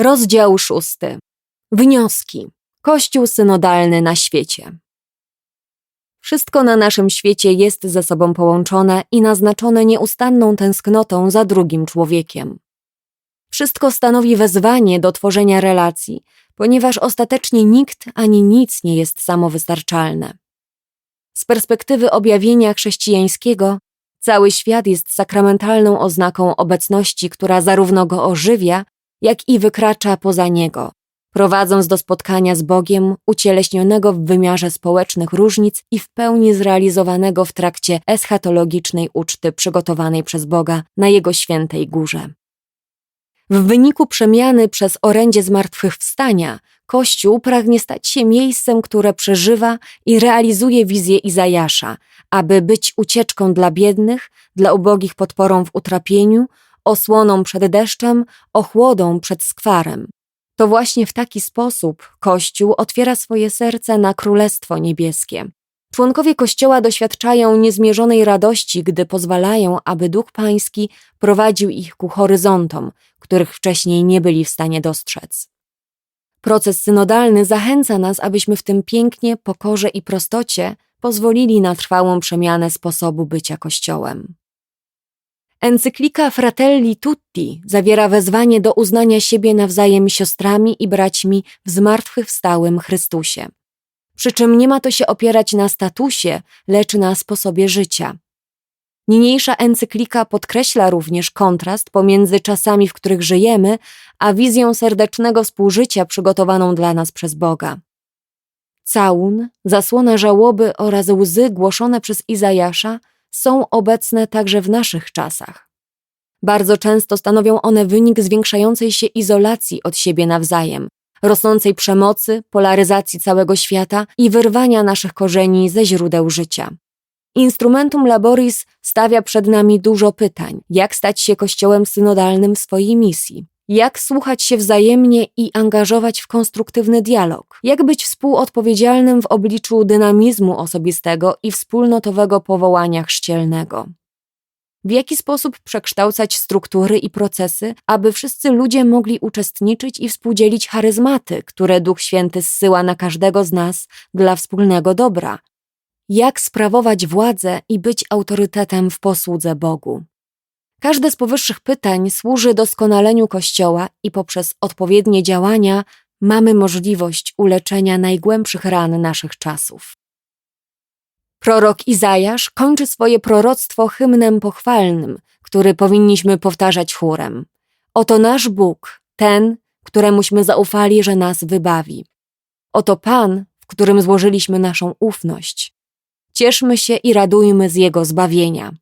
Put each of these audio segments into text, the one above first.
Rozdział szósty. Wnioski. Kościół synodalny na świecie. Wszystko na naszym świecie jest ze sobą połączone i naznaczone nieustanną tęsknotą za drugim człowiekiem. Wszystko stanowi wezwanie do tworzenia relacji, ponieważ ostatecznie nikt ani nic nie jest samowystarczalne. Z perspektywy objawienia chrześcijańskiego, cały świat jest sakramentalną oznaką obecności, która zarówno go ożywia, jak i wykracza poza niego, prowadząc do spotkania z Bogiem ucieleśnionego w wymiarze społecznych różnic i w pełni zrealizowanego w trakcie eschatologicznej uczty przygotowanej przez Boga na Jego świętej górze. W wyniku przemiany przez orędzie zmartwychwstania, Kościół pragnie stać się miejscem, które przeżywa i realizuje wizję Izajasza, aby być ucieczką dla biednych, dla ubogich podporą w utrapieniu, osłoną przed deszczem, ochłodą przed skwarem. To właśnie w taki sposób Kościół otwiera swoje serce na Królestwo Niebieskie. Członkowie Kościoła doświadczają niezmierzonej radości, gdy pozwalają, aby Duch Pański prowadził ich ku horyzontom, których wcześniej nie byli w stanie dostrzec. Proces synodalny zachęca nas, abyśmy w tym pięknie, pokorze i prostocie pozwolili na trwałą przemianę sposobu bycia Kościołem. Encyklika Fratelli Tutti zawiera wezwanie do uznania siebie nawzajem siostrami i braćmi w zmartwychwstałym Chrystusie. Przy czym nie ma to się opierać na statusie, lecz na sposobie życia. Niniejsza encyklika podkreśla również kontrast pomiędzy czasami, w których żyjemy, a wizją serdecznego współżycia przygotowaną dla nas przez Boga. Całun, zasłona żałoby oraz łzy głoszone przez Izajasza są obecne także w naszych czasach. Bardzo często stanowią one wynik zwiększającej się izolacji od siebie nawzajem, rosnącej przemocy, polaryzacji całego świata i wyrwania naszych korzeni ze źródeł życia. Instrumentum Laboris stawia przed nami dużo pytań: jak stać się kościołem synodalnym swojej misji? Jak słuchać się wzajemnie i angażować w konstruktywny dialog? Jak być współodpowiedzialnym w obliczu dynamizmu osobistego i wspólnotowego powołania chrzcielnego? W jaki sposób przekształcać struktury i procesy, aby wszyscy ludzie mogli uczestniczyć i współdzielić charyzmaty, które Duch Święty zsyła na każdego z nas dla wspólnego dobra? Jak sprawować władzę i być autorytetem w posłudze Bogu? Każde z powyższych pytań służy doskonaleniu Kościoła i poprzez odpowiednie działania mamy możliwość uleczenia najgłębszych ran naszych czasów. Prorok Izajasz kończy swoje proroctwo hymnem pochwalnym, który powinniśmy powtarzać chórem. Oto nasz Bóg, ten, któremuśmy zaufali, że nas wybawi. Oto Pan, w którym złożyliśmy naszą ufność. Cieszmy się i radujmy z Jego zbawienia.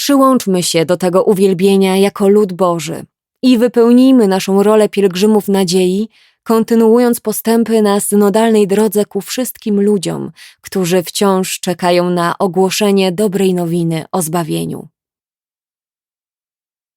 Przyłączmy się do tego uwielbienia jako lud Boży i wypełnijmy naszą rolę pielgrzymów nadziei, kontynuując postępy na synodalnej drodze ku wszystkim ludziom, którzy wciąż czekają na ogłoszenie dobrej nowiny o zbawieniu.